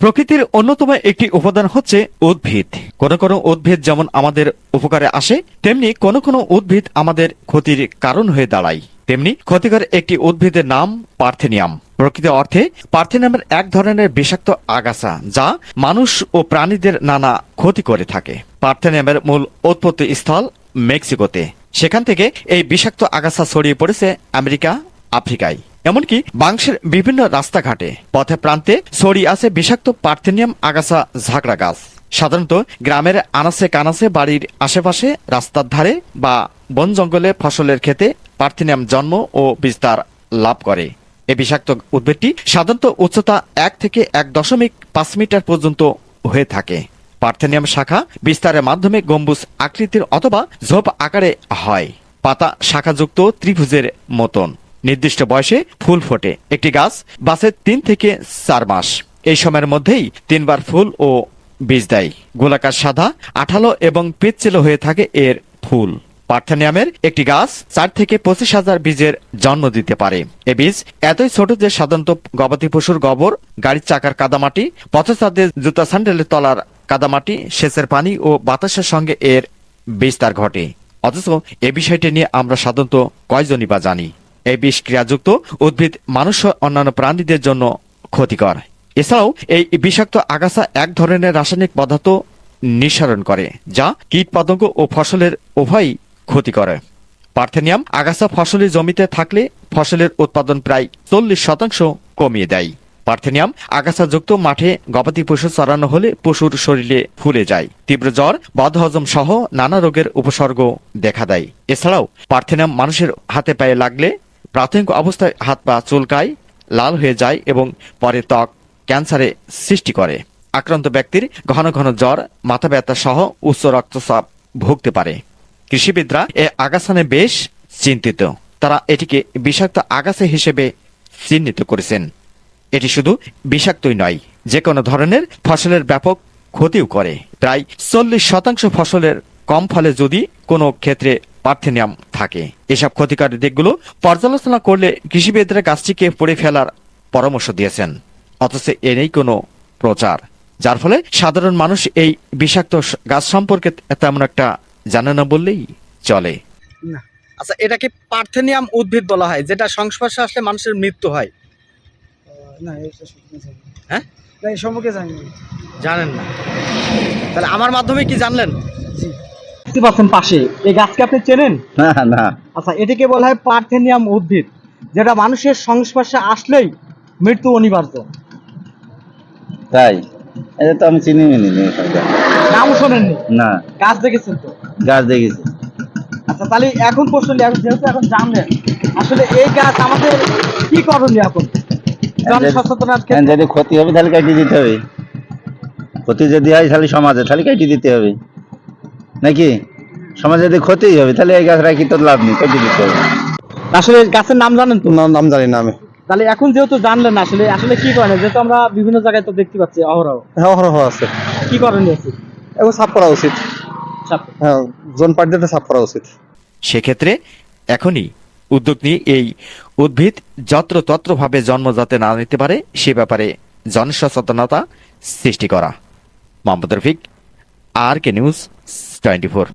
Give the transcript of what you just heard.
প্রকৃতির অন্যতম একটি উপাদান হচ্ছে উদ্ভিদ। কোন কোন উদ্ভিদ যেমন আমাদের উপকারে আসে, তেমনি কোন কোন উদ্ভিদ আমাদের ক্ষতির কারণ হয়ে দাঁড়ায়। তেমনি ক্ষতিকর একটি উদ্ভিদের নাম পার্থেনিয়াম। প্রকৃত অর্থে পার্থেনিয়ামের এক ধরনের বিষাক্ত আগাছা যা মানুষ ও প্রাণীদের নানা ক্ষতি করে থাকে। পার্থেনিয়ামের মূল উৎপত্তি স্থল মেক্সিকোতে। সেখান থেকে এই বিষাক্ত আগাছা ছড়িয়ে পড়েছে আমেরিকা, আফ্রিকায়। এমনকি বাংশের বিভিন্ন রাস্তাঘাটে, পথে প্রান্তে ছড়িয়ে আছে বিষাক্ত পার্থেনিয়াম আগাছা ঝাঁকড়া গাছ। সাধারণত গ্রামের আনাসে কানাসে বাড়ির আশেপাশে রাস্তার ধারে বা বন জঙ্গলে ফসলের ক্ষেতে পার্থেনিয়াম জন্ম ও বিস্তার লাভ করে। এই বিষাক্ত উদ্ভিদটি সাধারণত উচ্চতা এক থেকে এক দশমিক পাঁচ মিটার পর্যন্ত হয়ে থাকে। পার্থেনিয়াম শাখা বিস্তারের মাধ্যমে গম্বুজ আকৃতির অথবা ঝোপ আকারে হয়। পাতা শাখাযুক্ত ত্রিভুজের মতন। নির্দিষ্ট বয়সে ফুল ফোটে। একটি গাছ বাসে তিন থেকে চার মাস। এই সময়ের মধ্যেই তিনবার ফুল ও বীজ দেয়। গোলাকার সাদা, আঠালো এবং পিচ্ছিল হয়ে থাকে এর ফুল। পার্থেনিয়ামের একটি গাছ চার থেকে পঁচিশ হাজার বীজের জন্ম দিতে পারে। এ বীজ এতই ছোট যে সাধারণত গবাদি পশুর গোবর, গাড়ির চাকার কাদামাটি, পথচারদের জুতা স্যান্ডেলের তলার কাদামাটি, সেচের পানি ও বাতাসের সঙ্গে এর বিস্তার ঘটে। অথচ এ বিষয়টি নিয়ে আমরা সাধারণত কয়জনই বা জানি। এই বিষ ক্রিয়াযুক্ত উদ্ভিদ, মানুষ অন্যান্য প্রাণীদের জন্য ক্ষতিকর। এছাড়াও এই বিষাক্ত আগাছা এক ধরনের রাসায়নিক পদার্থ নিঃসরণ করে, যা কীটপতঙ্গ ও ফসলের উভয়ই ক্ষতি করে। পার্থেনিয়াম আগাছা ফসলি জমিতে থাকলে ফসলের উৎপাদন প্রায় চল্লিশ শতাংশ কমিয়ে দেয়। পার্থেনিয়াম আগাছাযুক্ত মাঠে গবাদি পশু চড়ানো হলে পশুর শরীরে ফুলে যায়। তীব্র জ্বর, বদহজম সহ নানা রোগের উপসর্গ দেখা দেয়। এছাড়াও পার্থেনিয়াম মানুষের হাতে পায়ে লাগলে প্রাথমিক অবস্থায় হাত পা চুলকায়, লাল হয়ে যায় এবং পরে ত্বক ক্যান্সারে সৃষ্টি করে। আক্রান্ত ব্যক্তির ঘন ঘন জ্বর, মাথা ব্যথা সহ উচ্চ রক্তচাপ ভুগতে পারে। কৃষিবিদরা এ আগাছানে বেশ চিন্তিত। তারা এটিকে বিষাক্ত আগাছা হিসেবে চিহ্নিত করেছেন। এটি শুধু বিষাক্তই নয় যে কোনো ধরনের ফসলের ব্যাপক ক্ষতিও করে। প্রায় চল্লিশ শতাংশ ফসলের কম ফলে যদি কোনো ক্ষেত্রে পার্থেনিয়াম থাকে। এসব ক্ষতিকারী দিকগুলো পর্যালোচনা করলে কৃষিবিদরা গাছটিকে পড়ে ফেলার পরামর্শ দিয়েছেন। অথচ এ নেই কোনো প্রচার। যার ফলে সাধারণ মানুষ এই বিষাক্ত গাছ সম্পর্কে তেমন একটা জানে না বললেই চলে। না। আচ্ছা এটাকে পার্থেনিয়াম উদ্ভিদ বলা হয় যেটা সংস্পর্শে আসলে মানুষের মৃত্যু হয়? না। হ্যাঁ? না এই সম্পর্কে জানেন না। তাহলে আমার মাধ্যমে কি জানলেন? জি। দেখতে পাচ্ছেন পাশে। এই গাছকে আপনি চেনেন? না না। আচ্ছা এটাকে বলা হয় পার্থেনিয়াম উদ্ভিদ যেটা মানুষের সংস্পর্শে আসলেই মৃত্যু অনিবার্য। তাই? এটা তো আমি চিনি মিনি নাম শোনেননি? না। গাছ দেখেছেন তো? গাছ দেখেছি। আচ্ছা তাহলে এখন প্রশ্ন যেহেতু এখন জানলেন আসলে এই গাছ আমাদের কি করণীয় এখন? যদি ক্ষতি হবে তাহলে কাটিয়ে দিতে হবে। ক্ষতি যদি হয় তাহলে সমাজে তাহলে কাটিয়ে দিতে হবে। নাকি? সমাজে যদি ক্ষতি হবে তাহলে এই গাছ রাখি তো লাভ নেই? কাটিয়ে দিতে হবে আসলে গাছের নাম জানেন তো? নাম জানি না আমি। তাহলে এখন যেহেতু জানলেন আসলে আসলে কি করেন? যেহেতু আমরা বিভিন্ন জায়গায় তো দেখতে পাচ্ছি অহরহ। হ্যাঁ অহরহ আছে। কি করণীয় আছে এখন সাফ করা উচিত। সাপ হ্যাঁ জোন পার্টিতে সাফ করা উচিত। সেক্ষেত্রে এখনই উদ্যোগ নিয়ে এই উদ্ভিদ যত্রতত্রভাবে জন্ম যাতে না নিতে পারে সে ব্যাপারে জনসচেতনতা সৃষ্টি করা। Mohammad Rafiq R K news twenty four.